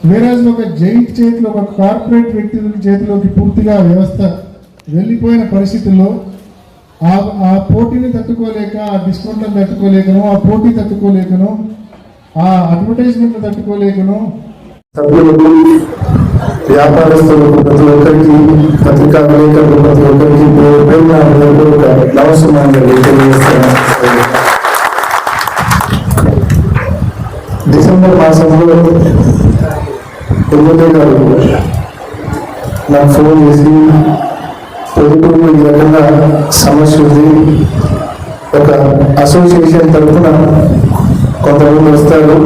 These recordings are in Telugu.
వేరే ఒక జైంట్ చేతిలో ఒక కార్పొరేట్ వ్యక్తి చేతిలోకి పూర్తిగా వ్యవస్థ వెళ్ళిపోయిన పరిస్థితుల్లో ఆ ఆ పోటీని తట్టుకోలేక ఆ డిస్కౌంట్లను తట్టుకోలేకను ఆ పోటీ తట్టుకోలేకను ఆ అడ్వర్టైజ్మెంట్ తట్టుకోలేకను సభ్యులకు వ్యాపారస్తులకు ప్రతి ఒక్కరికి పత్రికా విలేకరులు ప్రతి ఒక్కరికి తెలియజేస్తున్నాను. డిసెంబర్ మాసంలో ఎమ్మెల్యే గారు నాకు ఫోన్ చేసి ప్రభుత్వం ఈ రకంగా సమస్య ఉంది. ఒక అసోసియేషన్ తరఫున కొంతమంది వస్తారు.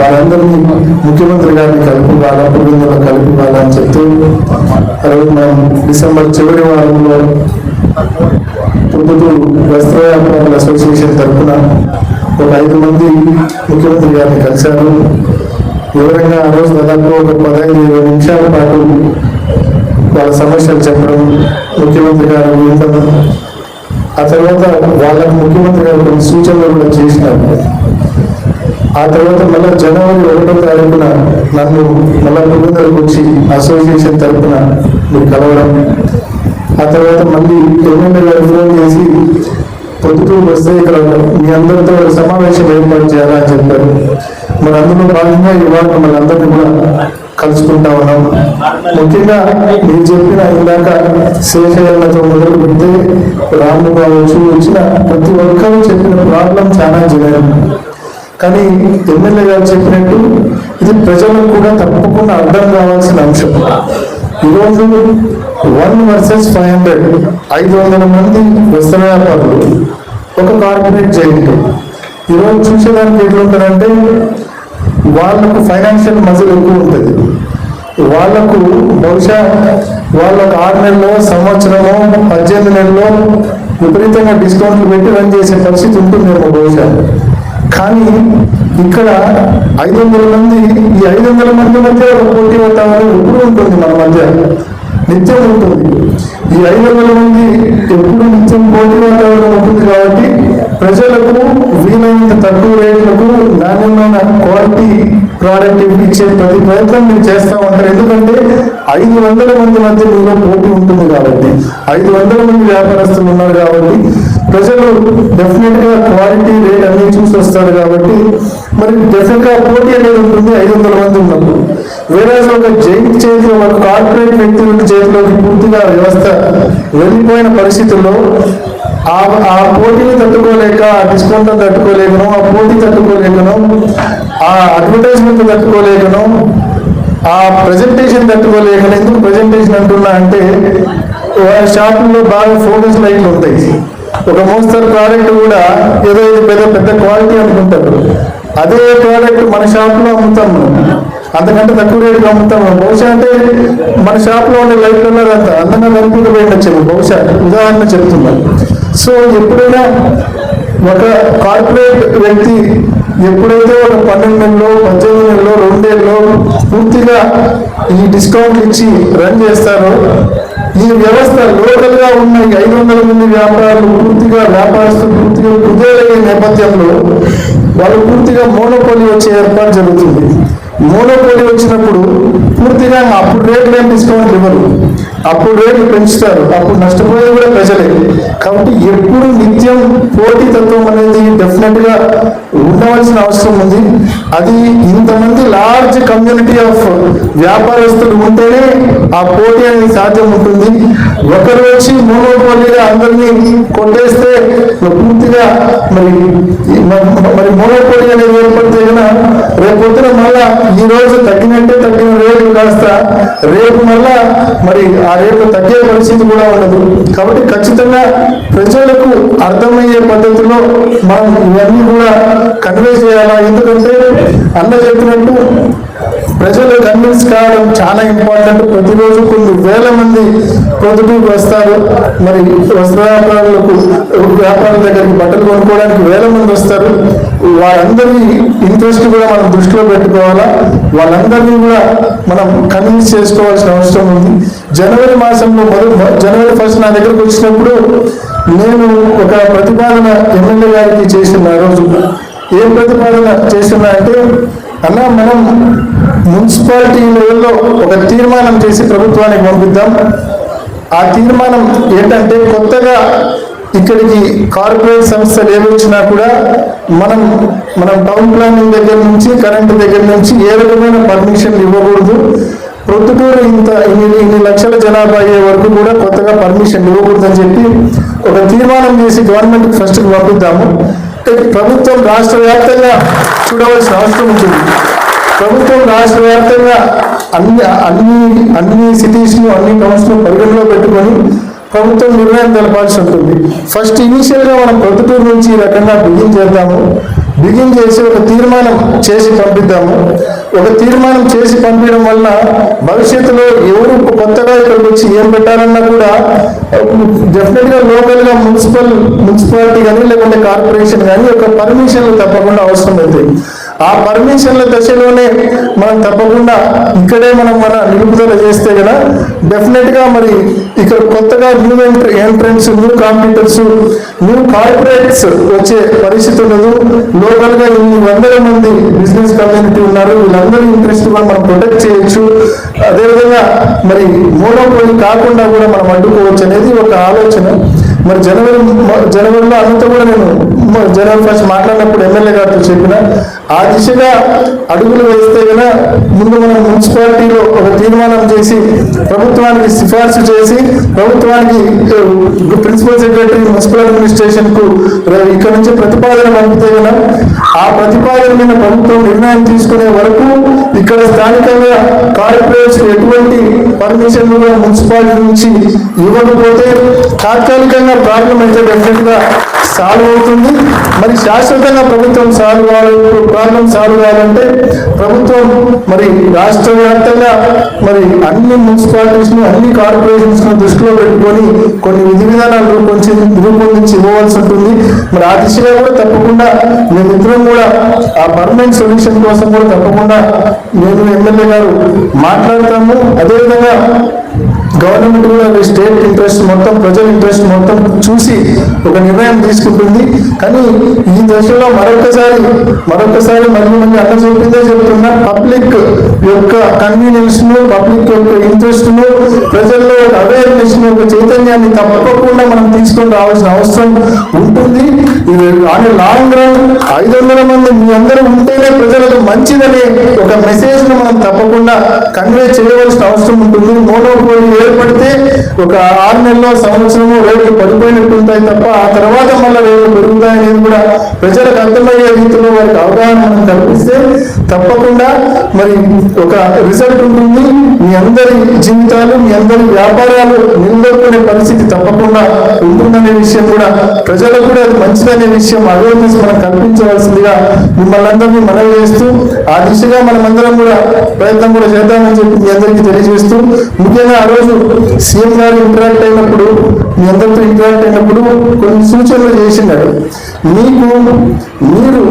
వారందరినీ ముఖ్యమంత్రి గారిని కలిపి వాళ్ళ కుటుంబంలో కలిపి వాళ్ళని చెప్తూ రోజు మనం డిసెంబర్ చివరి వారంలో పొద్దుటూరు వస్త్ర వ్యాపారుల అసోసియేషన్ తరఫున ఒక ఐదు మంది ముఖ్యమంత్రి గారిని కలిశారు. వివరంగా ఆ రోజు దాదాపు ఒక పదహైదు ఇరవై నిమిషాల పాటు వాళ్ళ సమస్యలు చెప్పడం ముఖ్యమంత్రి గారు వినడం ఆ తర్వాత వాళ్ళకు ముఖ్యమంత్రి గారు కొన్ని సూచనలు కూడా చేసినారు. ఆ తర్వాత మళ్ళీ జనవరి ఒకటో తారీఖున నన్ను మళ్ళా పురుగుదలకు వచ్చి అసోసియేషన్ తరఫున మీరు కలవడం. ఆ తర్వాత మళ్ళీ ఎమ్మెల్యే గారు ఫోన్ చేసి పొద్దుటూరు వస్తే ఇక్కడ మీ అందరితో సమావేశం ఏర్పాటు చేయాలని చెప్పారు. మరి అందులో భాగంగా ఇవాళ మళ్ళీ అందరినీ కూడా కలుసుకుంటా ఉన్నాం. ముఖ్యంగా మీరు చెప్పిన ఇందాక శేషయ్యలతో మొదలు పెడితే రాము కావచ్చు వచ్చిన ప్రతి ఒక్కరు చెప్పిన ప్రాబ్లం చాలా జనరం కానీ ఎమ్మెల్యే గారు చెప్పినట్టు ఇది ప్రజలకు కూడా తప్పకుండా అర్థం కావాల్సిన అంశం. ఈరోజు వన్ వర్సెస్ ఫైవ్ హండ్రెడ్ ఐదు వందల మంది వస్త్ర వ్యాపారులు ఒక కార్పొరేట్ జైంట్ ఈరోజు చూసేదానికి ఎట్లుంటారంటే వాళ్ళకు ఫైనాన్షియల్ మజిల్ ఎక్కువ ఉంటుంది. వాళ్ళకు బహుశా వాళ్ళకు ఆరు నెలలో సంవత్సరమో పద్దెనిమిది నెలలో విపరీతంగా డిస్కౌంట్లు పెట్టి రన్ చేసే పరిస్థితి ఉంటుందేమో బహుశా. కానీ ఇక్కడ ఐదు వందల మంది ఈ ఐదు వందల మంది మధ్య పోటీ వాతావరణం ఎప్పుడు ఉంటుంది మన మధ్య. నిత్యం ఉంటుంది. ఈ ఐదు వందల మంది ఎప్పుడు నిత్యం పోటీ వాతావరణం ఉంటుంది కాబట్టి ప్రజలకు వీలైనంత తక్కువ రేట్లకు నాణ్యమైన క్వాలిటీ ప్రోడక్ట్ ఇచ్చే ప్రతి ప్రయత్నం మీరు చేస్తా ఉంటారు ఎందుకంటే ఐదు వందల మంది మధ్య మీలో పోటీ ఉంటుంది కాబట్టి ఐదు వందల మంది వ్యాపారస్తులు ఉన్నారు కాబట్టి ప్రజలు డెఫినెట్గా క్వాలిటీ రేట్ అన్ని చూసి వస్తారు కాబట్టి మరి డెఫినెట్గా పోటీ అనేది ఉంటుంది ఐదు వందల మంది ఉన్నప్పుడు. వేరే ఒక జైంట్ చేతిలో ఒక కార్పొరేట్ వ్యక్తుల చేతిలోకి పూర్తిగా వ్యవస్థ వెళ్ళిపోయిన పరిస్థితుల్లో ఆ ఆ పోటీని తట్టుకోలేక ఆ డిస్కౌంట్ తట్టుకోలేకను ఆ పోటీ తట్టుకోలేకను ఆ అడ్వర్టైజ్మెంట్ తట్టుకోలేకను ఆ ప్రజెంటేషన్ తట్టుకోలేకను ఎందుకు ప్రజెంటేషన్ అంటున్నా అంటే వాళ్ళ షాపుల్లో బాగా ఫోకస్ లైట్లు ఉంటాయి. ఒక మోస్తరు ప్రోడక్ట్ కూడా ఏదో ఇది పెద్ద పెద్ద క్వాలిటీ అనుకుంటారు. అదే ప్రోడక్ట్ మన షాప్లో అమ్ముతాం మనం అంతకంటే తక్కువ రేటుకి అమ్ముతాము బహుశా అంటే మన షాప్లో ఉండే లైట్ కలర్ అంత అందంగా కనిపించబోయిండొచ్చు బహుశా ఉదాహరణ చెప్తున్నాను సో ఎప్పుడైనా ఒక కార్పొరేట్ వ్యక్తి ఎప్పుడైతే ఒక పన్నెండు నెలలో పద్దెనిమిది నెలలో రెండేళ్ళలో పూర్తిగా ఈ డిస్కౌంట్ ఇచ్చి రన్ చేస్తారో ఈ వ్యవస్థ లోకల్గా ఉన్న ఈ ఐదు వందల మంది వ్యాపారులు పూర్తిగా వ్యాపారస్తులు పూర్తిగా కుదేలయ్యే నేపథ్యంలో వాళ్ళు పూర్తిగా మోనోపోలి వచ్చే ఏర్పాటు జరుగుతుంది. మోనోపోలి వచ్చినప్పుడు పూర్తిగా అప్పుడు రేట్లు ఏం తీసుకోవాలి ఇవ్వరు. అప్పుడు రేట్లు పెంచుతారు. అప్పుడు నష్టపోయేది కూడా ప్రజలే. కాబట్టి ఎప్పుడు నిత్యం పోటీతత్వం అనేది డెఫినెట్గా ఉండవలసిన అవసరం ఉంది. అది ఇంతమంది లార్జ్ కమ్యూనిటీ ఆఫ్ వ్యాపారస్తులు ఉంటేనే ఆ పోటీ అనేది సాధ్యం ఉంటుంది. ఒకరు వచ్చి మోనోపోలీగా అందరినీ కొట్టేస్తే పూర్తిగా మరి మరి మరి మోనోపోలీ అనేది ఏర్పడితే కదా రేపు పొద్దున మళ్ళా ఈ రోజు తగ్గినట్టే తగ్గిన రేటు కాస్త రేపు మళ్ళా మరి ఆ రేట్లు తగ్గే పరిస్థితి కూడా ఉండదు. కాబట్టి ఖచ్చితంగా ప్రజలకు అర్థమయ్యే పద్ధతిలో మనం ఇవన్నీ కూడా కన్వే చేయాలా? ఎందుకంటే అన్న చెప్పినట్టు ప్రజలు కన్విన్స్ కావడం చాలా ఇంపార్టెంట్ ప్రతిరోజు కొన్ని వేల మంది పొద్దుటూరు వస్తారు. మరి వస్త్ర వ్యాపారులకు వ్యాపారుల దగ్గరికి బట్టలు కొనుక్కోవడానికి వేల మంది వస్తారు. వాళ్ళందరినీ ఇంట్రెస్ట్ కూడా మనం దృష్టిలో పెట్టుకోవాలా? వాళ్ళందరినీ కూడా మనం కన్విన్స్ చేసుకోవాల్సిన అవసరం ఉంది. జనవరి మాసంలో మొదటి జనవరి ఫస్ట్ నా దగ్గరకు వచ్చినప్పుడు నేను ఒక ప్రతిపాదన ఎమ్మెల్యే గారికి చేసిన ఆ రోజు. ఏం ప్రతిపాదన చేస్తున్నా అంటే అన్న మనం మున్సిపాలిటీ లెవెల్లో ఒక తీర్మానం చేసి ప్రభుత్వానికి పంపిద్దాం. ఆ తీర్మానం ఏంటంటే కొత్తగా ఇక్కడికి కార్పొరేట్ సంస్థలు ఏవి వచ్చినా కూడా మనం మనం టౌన్ ప్లానింగ్ దగ్గర నుంచి కరెంట్ దగ్గర నుంచి ఏ రకమైన పర్మిషన్ ఇవ్వకూడదు. ప్రొద్దుటూరు ఇంత ఇన్ని ఇన్ని లక్షల జనాభా అయ్యే వరకు కూడా కొత్తగా పర్మిషన్ ఇవ్వకూడదని చెప్పి ఒక తీర్మానం చేసి గవర్నమెంట్ ఫస్ట్ పంపిద్దాము. ప్రభుత్వం రాష్ట్ర వ్యాప్తంగా చూడవలసిన అవసరం ఉంటుంది. ప్రభుత్వం రాష్ట్ర వ్యాప్తంగా అన్ని అన్ని అన్ని సిటీస్ను అన్ని టౌన్స్ను పరిగణలో పెట్టుకొని ప్రభుత్వం నిర్ణయం తెలపాల్సి ఉంటుంది ఫస్ట్ ఇనీషియల్గా మనం ప్రొద్దుటూరు నుంచి ఈ రకంగా బిగిన్ చేద్దాము. బిగిన్ చేసి ఒక తీర్మానం చేసి పంపిద్దాము. ఒక తీర్మానం చేసి పంపించడం వల్ల భవిష్యత్తులో ఎవరు కొత్తగా ఇక్కడికి వచ్చి ఏం పెట్టాలన్నా కూడా డెఫినెట్గా లోకల్గా మున్సిపల్ మున్సిపాలిటీ కానీ లేకుంటే కార్పొరేషన్ కానీ ఒక పర్మిషన్లు తప్పకుండా అవసరం అవుతాయి ఆ పర్మిషన్ల దశలోనే మనం తప్పకుండా ఇక్కడే మనం మన నిలుపుదల చేస్తే కదా డెఫినెట్గా మరి ఇక్కడ కొత్తగా new entrance new competitors new corporates వచ్చే పరిస్థితి ఉండదు. లోకల్గా ఇన్ని వందల మంది బిజినెస్ కమ్యూనిటీ ఉన్నారు వీళ్ళందరూ ఇంట్రెస్ట్ కూడా మనం ప్రొటెక్ట్ చేయొచ్చు. అదేవిధంగా మరి మోనోపోయి కాకుండా కూడా మనం అడ్డుకోవచ్చు అనేది ఒక ఆలోచన. మరి జనవరి జనవరిలో అంతా కూడా నేను జనవరి ఫస్ట్ మాట్లాడినప్పుడు ఎమ్మెల్యే గారితో చెప్పిన ఆ దిశగా అడుగులు వేస్తే గన ముందు మనం మున్సిపాలిటీలో ఒక తీర్మానం చేసి ప్రభుత్వానికి సిఫార్సు చేసి ప్రభుత్వానికి ప్రిన్సిపల్ సెక్రటరీ మున్సిపల్ అడ్మినిస్ట్రేషన్కు ఇక్కడ నుంచి ప్రతిపాదన పంపితే కదా ఆ ప్రతిపాదన మీద ప్రభుత్వం నిర్ణయం తీసుకునే వరకు ఇక్కడ స్థానికంగా కార్పొరేట్స్ ఎటువంటి పర్మిషన్ మున్సిపాలిటీ నుంచి ఇవ్వకపోతే తాత్కాలికంగా ప్రాబ్లం అయితే డెఫినెట్ సాల్వ్ అవుతుంది. మరి శాశ్వతంగా ప్రభుత్వం సాల్వ్ కావాలి ప్రాబ్లం సాల్వ్ కావాలంటే ప్రభుత్వం మరి రాష్ట్ర వ్యాప్తంగా మరి అన్ని మున్సిపాలిటీస్ను అన్ని కార్పొరేషన్స్ను దృష్టిలో పెట్టుకొని కొన్ని విధి విధానాలు రూపొందించి రూపొందించి ఇవ్వవలసి ఉంటుంది. మరి ఆ దిశగా కూడా తప్పకుండా మేమిద్దరం కూడా ఆ పర్మనెంట్ సొల్యూషన్ కోసం కూడా తప్పకుండా నేను ఎమ్మెల్యే గారు మాట్లాడతాము. అదేవిధంగా గవర్నమెంట్ కూడా స్టేట్ ఇంట్రెస్ట్ మొత్తం ప్రజల ఇంట్రెస్ట్ మొత్తం చూసి ఒక నిర్ణయం తీసుకుంటుంది. కానీ ఈ దశలో మరొకసారి మరొకసారి మళ్ళీ మళ్ళీ అన్న చూపిందే చెప్తున్నా పబ్లిక్ యొక్క కన్వీనియన్స్ను పబ్లిక్ యొక్క ఇంట్రెస్ట్ను ప్రజల్లో ఒక అవేర్నెస్ను ఒక చైతన్యాన్ని తప్పకుండా మనం తీసుకొని రావాల్సిన అవసరం ఉంటుంది. ఇది ఆన్ లాంగ్ రన్ ఐదు వందల మంది మీ అందరూ ఉంటేనే ప్రజలకు మంచిదనే ఒక మెసేజ్ను మనం తప్పకుండా కన్వే చేయవలసిన అవసరం ఉంటుంది. మోనోపోలి ఏర్పడితే ఒక ఆరు నెలలో సంవత్సరము రేట్లు పడిపోయినట్టు ఉంటాయి తప్ప ఆ తర్వాత మళ్ళీ రేట్లు పెరుగుతాయని కూడా ప్రజలకు అర్థమయ్యే రీతిలో వారికి అవగాహన మనం కల్పిస్తే తప్పకుండా మరి ఒక రిజల్ట్ ఉంటుంది. మీ అందరి జీవితాలు మీ అందరి వ్యాపారాలు నిలదొక్కునే పరిస్థితి తప్పకుండా ఉంటుందనే విషయం కూడా ప్రజలకు కూడా అది మంచిదనే విషయం అవేర్నెస్ మనం కల్పించవలసిందిగా మిమ్మల్ని అందరినీ మనవి చేస్తూ ఆ దిశగా మనమందరం కూడా ప్రయత్నం కూడా చేద్దామని చెప్పి మీ అందరికీ తెలియజేస్తూ ముఖ్యంగా ఆ రోజు సీఎం గారు ఇంటరాక్ట్ అయినప్పుడు మీ అందరితో ఇంటరాక్ట్ అయినప్పుడు కొన్ని సూచనలు చేసినాడు మీకు మీరు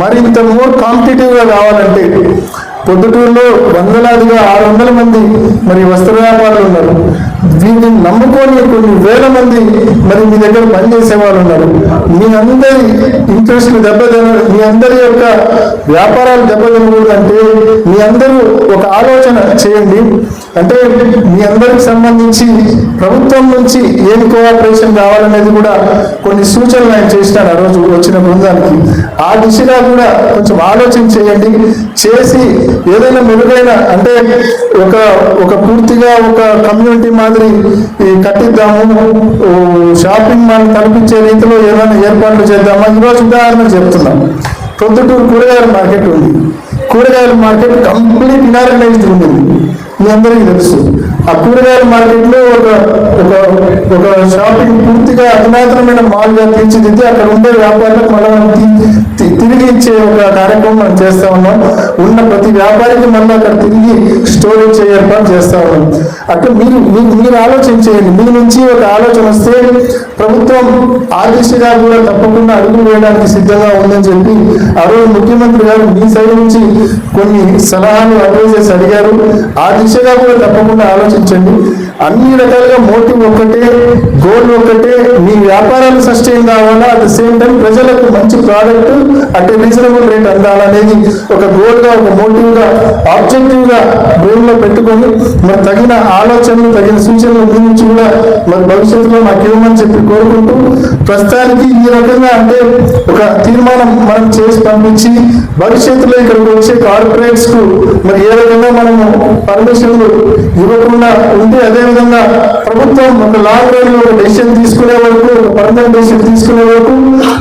మరింత మోర్ కాంపిటేటివ్గా కావాలంటే పొద్దుటూరులో వందలాదిగా ఆరు వందల మంది మరి వస్త్ర వ్యాపారులు ఉన్నారు. వీటిని నమ్ముకొని కొన్ని వేల మంది మరి మీ దగ్గర పనిచేసే వాళ్ళు ఉన్నారు. మీ అందరి ఇంట్రెస్ట్ దెబ్బతిన మీ అందరి యొక్క వ్యాపారాలు దెబ్బతినకూడదంటే మీ అందరూ ఒక ఆలోచన చేయండి. అంటే మీ అందరికి సంబంధించి ప్రభుత్వం నుంచి ఏం కోఆపరేషన్ కావాలనేది కూడా కొన్ని సూచనలు ఆయన చేసినాడు ఆ రోజు వచ్చిన బృందానికి. ఆ దిశగా కూడా కొంచెం ఆలోచన చేయండి. చేసి ఏదైనా మెరుగైన అంటే ఒక ఒక పూర్తిగా ఒక కమ్యూనిటీ మాదిరి కట్టిద్దాము షాపింగ్ మాల్ కనిపించే రీతిలో ఏమైనా ఏర్పాట్లు చేద్దామా? ఈరోజు ఉదాహరణ చెప్తున్నాం. ప్రొద్దుటూరు కూరగాయల మార్కెట్ ఉంది. కూరగాయల మార్కెట్ కంప్లీట్ ఇనార్గనైజ్డ్ ఉంది. మీ అందరికీ తెలుసు. ఆ కూరగాయల మార్కెట్లో ఒక ఒక ఒక షాపింగ్ పూర్తిగా అధునాతనమైన మాల్గా తీర్చిదిద్ది అక్కడ ఉండే వ్యాపారులకు మళ్ళీ మనం తి- తిరిగి ఇచ్చే ఒక కార్యక్రమం మనం చేస్తా ఉన్నాం. ఉన్న ప్రతి వ్యాపారికి మళ్ళీ అక్కడ తిరిగి స్టోర్ ఇచ్చే ఏర్పాటు చేస్తా ఉన్నాం. అట్లా మీరు మీరు మీరు ఆలోచన చేయండి మీ నుంచి ఒక ఆలోచన వస్తే ప్రభుత్వం ఆ దిశగా కూడా తప్పకుండా అడుగులు వేయడానికి సిద్ధంగా ఉందని చెప్పి ఆ రోజు ముఖ్యమంత్రి గారు మీ సైడ్ నుంచి కొన్ని సలహాలు అడ్వైజెస్ అడిగారు. ఆ దిశగా కూడా తప్పకుండా ఆలోచించండి. అన్ని రకాలుగా మోటివ్ ఒక్కటే గోల్ ఒక్కటే మీ వ్యాపారాలు సస్టైన్ కావాలా? అట్ ద సేమ్ టైం ప్రజలకు మంచి ప్రోడక్ట్ అంటే రీజనబుల్ రేట్ అందాలనేది ఒక గోల్గా ఒక మోటివ్గా ఆబ్జెక్టివ్గా బ్రెయిన్లో పెట్టుకొని మరి తగిన ఆలోచనలు తగిన సూచనలు గురించి కూడా మరి భవిష్యత్తులో నాకు ఇవ్వమని చెప్పి కోరుకుంటూ ప్రస్తుతానికి ఈ రకంగా అంటే ఒక తీర్మానం మనం చేసి పంపించి భవిష్యత్తులో ఇక్కడికి వచ్చే కార్పొరేట్స్కు మరి ఏ రకంగా మనము పర్మిషన్లు ఇవ్వకుండా ఉంటే అదే విధంగా ప్రభుత్వం ఒక లాంగ్లో ఒక డెసిషన్ తీసుకునే వరకు ఒక పర్మనెంట్ డెసిషన్ తీసుకునే వరకు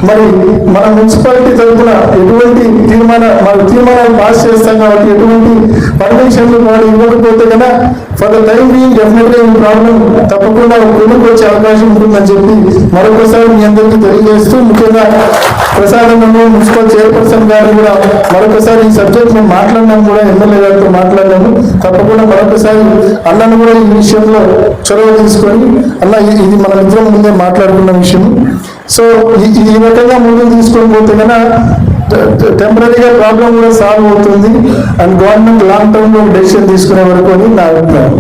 మరి మన మున్సిపాలిటీ తరఫున ఎటువంటి తీర్మాన మన తీర్మానాలు పాస్ చేస్తాం కాబట్టి ఎటువంటి పర్మిషన్లు వాళ్ళు ఇవ్వకపోతే కదా ఫర్ ద టైం బీయింగ్ డెఫినెట్గా ఈ ప్రాబ్లం తప్పకుండా కొనుక్కు వచ్చే అవకాశం ఉంటుందని చెప్పి మరొకసారి మీ అందరికీ తెలియజేస్తూ ముఖ్యంగా ప్రసాదంలో మున్సిపల్ చైర్పర్సన్ గారు కూడా మరొకసారి ఈ సబ్జెక్ట్ మేము మాట్లాడినాము కూడా ఎమ్మెల్యే గారితో మాట్లాడినాము తప్పకుండా మరొకసారి అన్నను కూడా ఈ విషయంలో చొరవ తీసుకొని అన్న ఇది మన ఇద్దరం ముందే మాట్లాడుకున్న విషయం. సో ఈ- ఈ రకంగా ముందుకు తీసుకొని పోతే కనుక టెంపరీగా ప్రాబ్లం కూడా సాల్వ్ అవుతుంది. అండ్ గవర్నమెంట్ లాంగ్ టర్మ్లో డెసిషన్ తీసుకునే వరకు అని నా అభిప్రాయం.